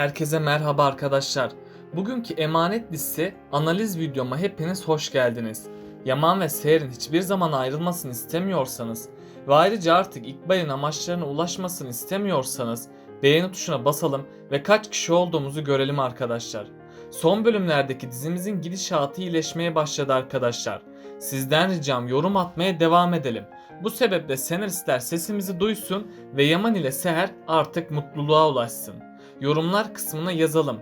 Herkese merhaba arkadaşlar. Bugünkü emanet liste analiz videoma hepiniz hoş geldiniz. Yaman ve Seher'in hiçbir zaman ayrılmasını istemiyorsanız ve ayrıca artık İkbal'in amaçlarına ulaşmasını istemiyorsanız beğeni tuşuna basalım ve kaç kişi olduğumuzu görelim arkadaşlar. Son bölümlerdeki dizimizin gidişatı iyileşmeye başladı arkadaşlar. Sizden ricam yorum atmaya devam edelim. Bu sebeple senaristler sesimizi duysun ve Yaman ile Seher artık mutluluğa ulaşsın. Yorumlar kısmına yazalım.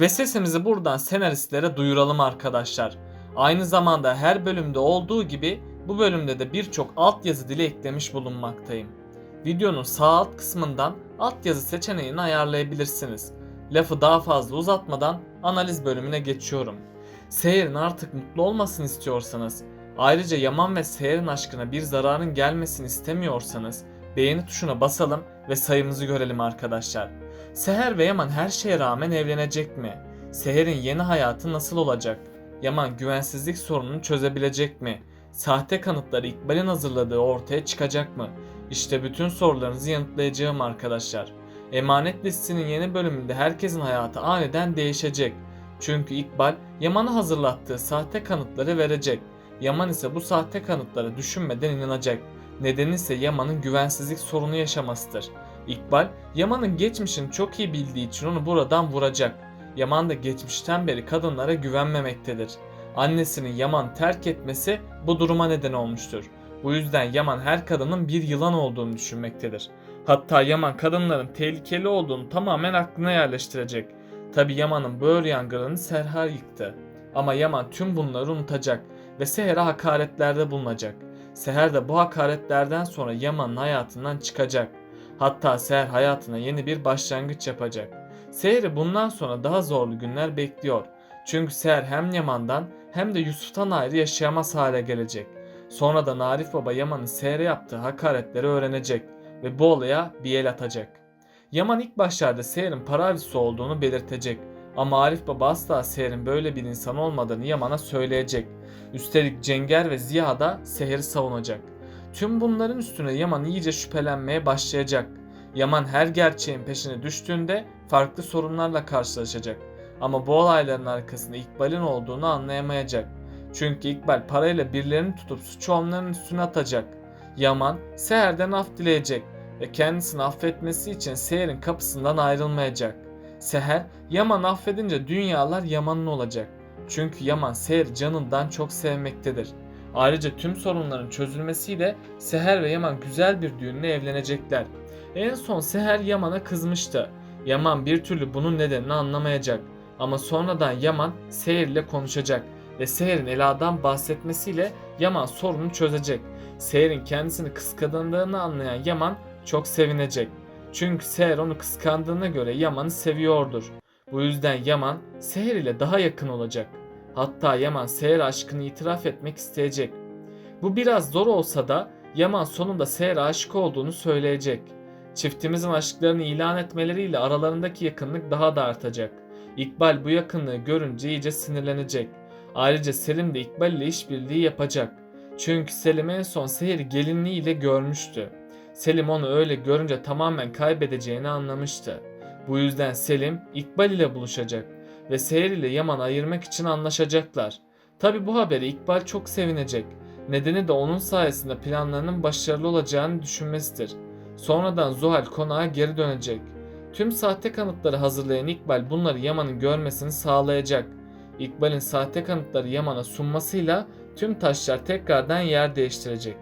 Ve sesimizi buradan senaristlere duyuralım arkadaşlar. Aynı zamanda her bölümde olduğu gibi bu bölümde de birçok altyazı dili eklemiş bulunmaktayım. Videonun sağ alt kısmından altyazı seçeneğini ayarlayabilirsiniz. Lafı daha fazla uzatmadan analiz bölümüne geçiyorum. Seher'in artık mutlu olmasını istiyorsanız, ayrıca Yaman ve Seher'in aşkına bir zararın gelmesini istemiyorsanız beğeni tuşuna basalım ve sayımızı görelim arkadaşlar. Seher ve Yaman her şeye rağmen evlenecek mi? Seher'in yeni hayatı nasıl olacak? Yaman güvensizlik sorununu çözebilecek mi? Sahte kanıtları İkbal'in hazırladığı ortaya çıkacak mı? İşte bütün sorularınızı yanıtlayacağım arkadaşlar. Emanet listesinin yeni bölümünde herkesin hayatı aniden değişecek. Çünkü İkbal Yaman'a hazırlattığı sahte kanıtları verecek. Yaman ise bu sahte kanıtlara düşünmeden inanacak. Nedeni ise Yaman'ın güvensizlik sorunu yaşamasıdır. İkbal, Yaman'ın geçmişini çok iyi bildiği için onu buradan vuracak. Yaman da geçmişten beri kadınlara güvenmemektedir. Annesinin Yaman terk etmesi bu duruma neden olmuştur. Bu yüzden Yaman her kadının bir yılan olduğunu düşünmektedir. Hatta Yaman kadınların tehlikeli olduğunu tamamen aklına yerleştirecek. Tabi Yaman'ın böğür yangınını Serhar yıktı. Ama Yaman tüm bunları unutacak ve Seher'e hakaretlerde bulunacak. Seher de bu hakaretlerden sonra Yaman'ın hayatından çıkacak. Hatta Seher hayatına yeni bir başlangıç yapacak. Seher'i bundan sonra daha zorlu günler bekliyor. Çünkü Seher hem Yaman'dan hem de Yusuf'tan ayrı yaşayamaz hale gelecek. Sonra da Narif Baba Yaman'ın Seher'e yaptığı hakaretleri öğrenecek ve bu olaya bir el atacak. Yaman ilk başlarda Seher'in para avcısı olduğunu belirtecek. Ama Arif Baba asla Seher'in böyle bir insan olmadığını Yaman'a söyleyecek. Üstelik Cenger ve Ziya da Seher'i savunacak. Tüm bunların üstüne Yaman iyice şüphelenmeye başlayacak. Yaman her gerçeğin peşine düştüğünde farklı sorunlarla karşılaşacak. Ama bu olayların arkasında İkbal'in olduğunu anlayamayacak. Çünkü İkbal parayla birilerini tutup suçu onların üstüne atacak. Yaman Seher'den af dileyecek ve kendisini affetmesi için Seher'in kapısından ayrılmayacak. Seher, Yaman affedince dünyalar Yaman'ın olacak. Çünkü Yaman Seher'i canından çok sevmektedir. Ayrıca tüm sorunların çözülmesiyle Seher ve Yaman güzel bir düğünle evlenecekler. En son Seher Yaman'a kızmıştı. Yaman bir türlü bunun nedenini anlamayacak. Ama sonradan Yaman Seher ile konuşacak ve Seher'in Ela'dan bahsetmesiyle Yaman sorunu çözecek. Seher'in kendisini kıskandığını anlayan Yaman çok sevinecek. Çünkü Seher onu kıskandığına göre Yaman'ı seviyordur. Bu yüzden Yaman Seher ile daha yakın olacak. Hatta Yaman Seher aşkını itiraf etmek isteyecek. Bu biraz zor olsa da Yaman sonunda Seher'e aşık olduğunu söyleyecek. Çiftimizin aşklarını ilan etmeleriyle aralarındaki yakınlık daha da artacak. İkbal bu yakınlığı görünce iyice sinirlenecek. Ayrıca Selim de İkbal ile işbirliği yapacak. Çünkü Selim en son Seher'i gelinliğiyle görmüştü. Selim onu öyle görünce tamamen kaybedeceğini anlamıştı. Bu yüzden Selim İkbal ile buluşacak ve Seher ile Yaman ayırmak için anlaşacaklar. Tabi bu haberi İkbal çok sevinecek. Nedeni de onun sayesinde planlarının başarılı olacağını düşünmesidir. Sonradan Zuhal konağa geri dönecek. Tüm sahte kanıtları hazırlayan İkbal bunları Yaman'ın görmesini sağlayacak. İkbal'in sahte kanıtları Yaman'a sunmasıyla tüm taşlar tekrardan yer değiştirecek.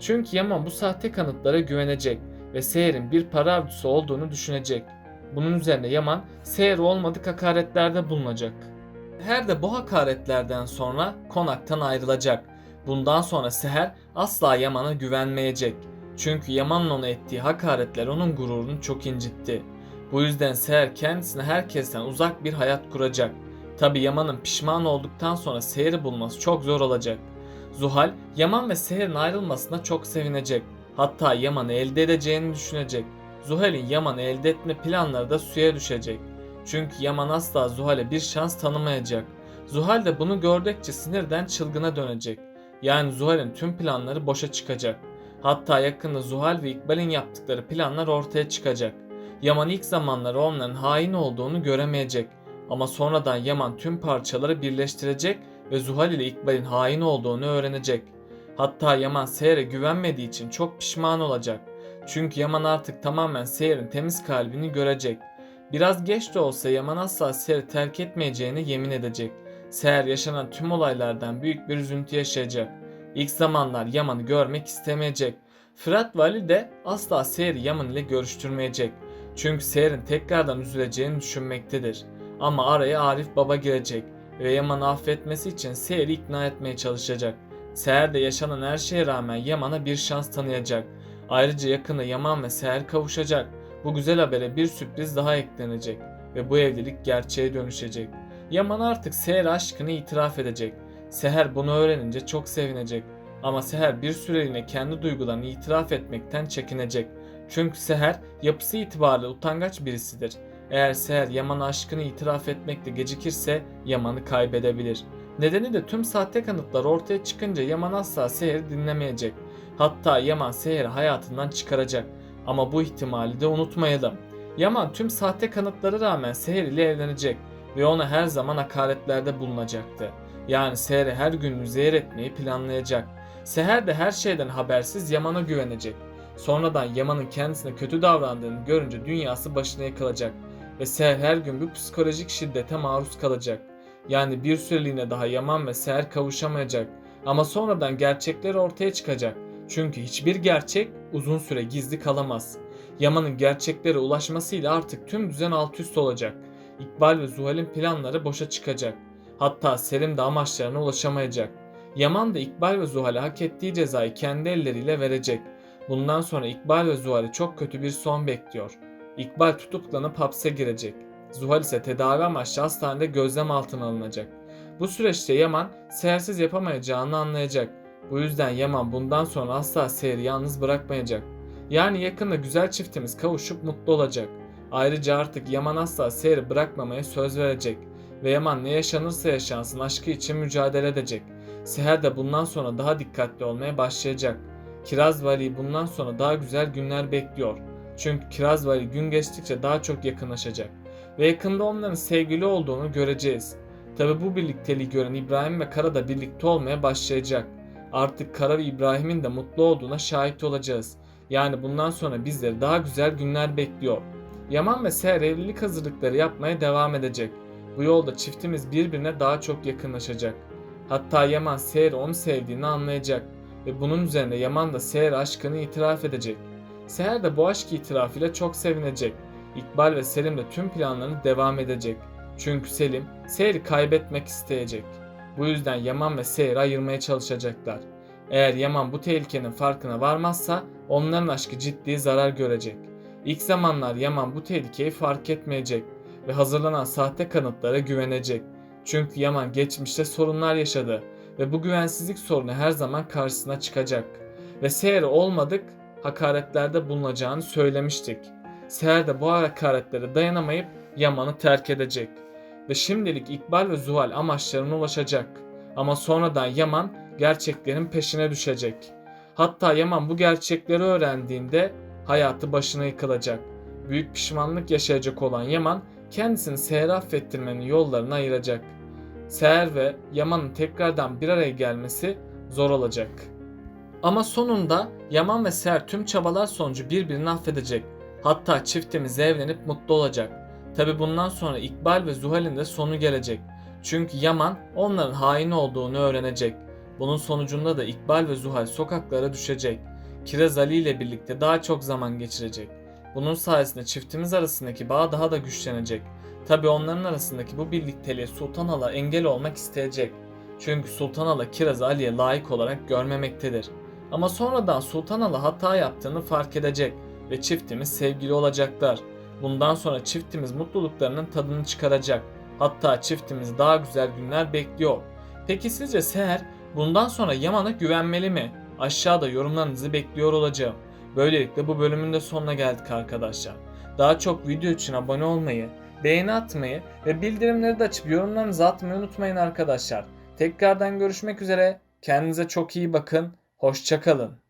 Çünkü Yaman bu sahte kanıtlara güvenecek ve Seher'in bir para avcısı olduğunu düşünecek. Bunun üzerine Yaman Seher olmadık hakaretlerde bulunacak. Seher de bu hakaretlerden sonra konaktan ayrılacak. Bundan sonra Seher asla Yaman'a güvenmeyecek. Çünkü Yaman'ın ona ettiği hakaretler onun gururunu çok incitti. Bu yüzden Seher kendisine herkesten uzak bir hayat kuracak. Tabi Yaman'ın pişman olduktan sonra Seher'i bulması çok zor olacak. Zuhal, Yaman ve Seher'in ayrılmasına çok sevinecek. Hatta Yaman'ı elde edeceğini düşünecek. Zuhal'in Yaman'ı elde etme planları da suya düşecek. Çünkü Yaman asla Zuhal'e bir şans tanımayacak. Zuhal de bunu gördükçe sinirden çılgına dönecek. Yani Zuhal'in tüm planları boşa çıkacak. Hatta yakında Zuhal ve İkbal'in yaptıkları planlar ortaya çıkacak. Yaman ilk zamanları onların hain olduğunu göremeyecek. Ama sonradan Yaman tüm parçaları birleştirecek ve Zuhal ile İkbal'in hain olduğunu öğrenecek. Hatta Yaman Seher'e güvenmediği için çok pişman olacak. Çünkü Yaman artık tamamen Seher'in temiz kalbini görecek. Biraz geç de olsa Yaman asla Seher'i terk etmeyeceğine yemin edecek. Seher yaşanan tüm olaylardan büyük bir üzüntü yaşayacak. İlk zamanlar Yaman'ı görmek istemeyecek. Fırat ve Ali de asla Seher'i Yaman ile görüştürmeyecek. Çünkü Seher'in tekrardan üzüleceğini düşünmektedir. Ama araya Arif Baba girecek ve Yaman'ı affetmesi için Seher'i ikna etmeye çalışacak. Seher de yaşanan her şeye rağmen Yaman'a bir şans tanıyacak. Ayrıca yakında Yaman ve Seher kavuşacak. Bu güzel habere bir sürpriz daha eklenecek ve bu evlilik gerçeğe dönüşecek. Yaman artık Seher aşkını itiraf edecek. Seher bunu öğrenince çok sevinecek. Ama Seher bir süreliğine kendi duygularını itiraf etmekten çekinecek. Çünkü Seher yapısı itibariyle utangaç birisidir. Eğer Seher Yaman'a aşkını itiraf etmekte gecikirse Yaman'ı kaybedebilir. Nedeni de tüm sahte kanıtlar ortaya çıkınca Yaman asla Seher'i dinlemeyecek. Hatta Yaman Seher'i hayatından çıkaracak. Ama bu ihtimali de unutmayalım. Yaman tüm sahte kanıtlara rağmen Seher ile evlenecek ve ona her zaman hakaretlerde bulunacaktı. Yani Seher'e her gün zehir etmeyi planlayacak. Seher de her şeyden habersiz Yaman'a güvenecek. Sonradan Yaman'ın kendisine kötü davrandığını görünce dünyası başına yıkılacak ve Seher her gün bu psikolojik şiddete maruz kalacak. Yani bir süreliğine daha Yaman ve Seher kavuşamayacak ama sonradan gerçekler ortaya çıkacak. Çünkü hiçbir gerçek uzun süre gizli kalamaz. Yaman'ın gerçeklere ulaşmasıyla artık tüm düzen alt üst olacak. İkbal ve Zuhal'in planları boşa çıkacak. Hatta Selim de amaçlarına ulaşamayacak. Yaman da İkbal ve Zuhal'e hak ettiği cezayı kendi elleriyle verecek. Bundan sonra İkbal ve Zuhal'i çok kötü bir son bekliyor. İkbal tutuklanıp hapse girecek. Zuhal ise tedavi amaçlı hastanede gözlem altına alınacak. Bu süreçte Yaman sehersiz yapamayacağını anlayacak. Bu yüzden Yaman bundan sonra asla Seher'i yalnız bırakmayacak. Yani yakında güzel çiftimiz kavuşup mutlu olacak. Ayrıca artık Yaman asla Seher'i bırakmamaya söz verecek. Ve Yaman ne yaşanırsa yaşansın aşkı için mücadele edecek. Seher de bundan sonra daha dikkatli olmaya başlayacak. Kiraz ve Ali'yi bundan sonra daha güzel günler bekliyor. Çünkü Kiraz ve Ali gün geçtikçe daha çok yakınlaşacak. Ve yakında onların sevgili olduğunu göreceğiz. Tabi bu birlikteliği gören İbrahim ve Kara da birlikte olmaya başlayacak. Artık Kara ve İbrahim'in de mutlu olduğuna şahit olacağız. Yani bundan sonra bizleri daha güzel günler bekliyor. Yaman ve Seher evlilik hazırlıkları yapmaya devam edecek. Bu yolda çiftimiz birbirine daha çok yakınlaşacak. Hatta Yaman Seher'i onu sevdiğini anlayacak ve bunun üzerine Yaman da Seher aşkını itiraf edecek. Seher de bu aşk itirafıyla çok sevinecek. İkbal ve Selim de tüm planlarını devam edecek. Çünkü Selim Seher'i kaybetmek isteyecek. Bu yüzden Yaman ve Seher'i ayırmaya çalışacaklar. Eğer Yaman bu tehlikenin farkına varmazsa onların aşkı ciddi zarar görecek. İlk zamanlar Yaman bu tehlikeyi fark etmeyecek ve hazırlanan sahte kanıtlara güvenecek. Çünkü Yaman geçmişte sorunlar yaşadı ve bu güvensizlik sorunu her zaman karşısına çıkacak. Ve Seher olmadık hakaretlerde bulunacağını söylemiştik. Seher de bu hakaretlere dayanamayıp Yaman'ı terk edecek. Ve şimdilik İkbal ve Zuhal amaçlarına ulaşacak. Ama sonradan Yaman gerçeklerin peşine düşecek. Hatta Yaman bu gerçekleri öğrendiğinde hayatı başına yıkılacak. Büyük pişmanlık yaşayacak olan Yaman kendisini Seher'e affettirmenin yollarını ayıracak. Seher ve Yaman'ın tekrardan bir araya gelmesi zor olacak. Ama sonunda Yaman ve Seher tüm çabalar sonucu birbirini affedecek. Hatta çiftimiz evlenip mutlu olacak. Tabi bundan sonra İkbal ve Zuhal'in de sonu gelecek. Çünkü Yaman onların hain olduğunu öğrenecek. Bunun sonucunda da İkbal ve Zuhal sokaklara düşecek. Kiraz Ali ile birlikte daha çok zaman geçirecek. Bunun sayesinde çiftimiz arasındaki bağ daha da güçlenecek. Tabi onların arasındaki bu birlikteliğe Sultan Hala engel olmak isteyecek. Çünkü Sultan Hala Kiraz'ı Ali'ye layık olarak görmemektedir. Ama sonradan Sultan Hala hata yaptığını fark edecek ve çiftimiz sevgili olacaklar. Bundan sonra çiftimiz mutluluklarının tadını çıkaracak. Hatta çiftimiz daha güzel günler bekliyor. Peki sizce Seher bundan sonra Yaman'a güvenmeli mi? Aşağıda yorumlarınızı bekliyor olacağım. Böylelikle bu bölümün de sonuna geldik arkadaşlar. Daha çok video için abone olmayı, beğeni atmayı ve bildirimleri de açıp yorumlarınızı atmayı unutmayın arkadaşlar. Tekrardan görüşmek üzere. Kendinize çok iyi bakın. Hoşçakalın.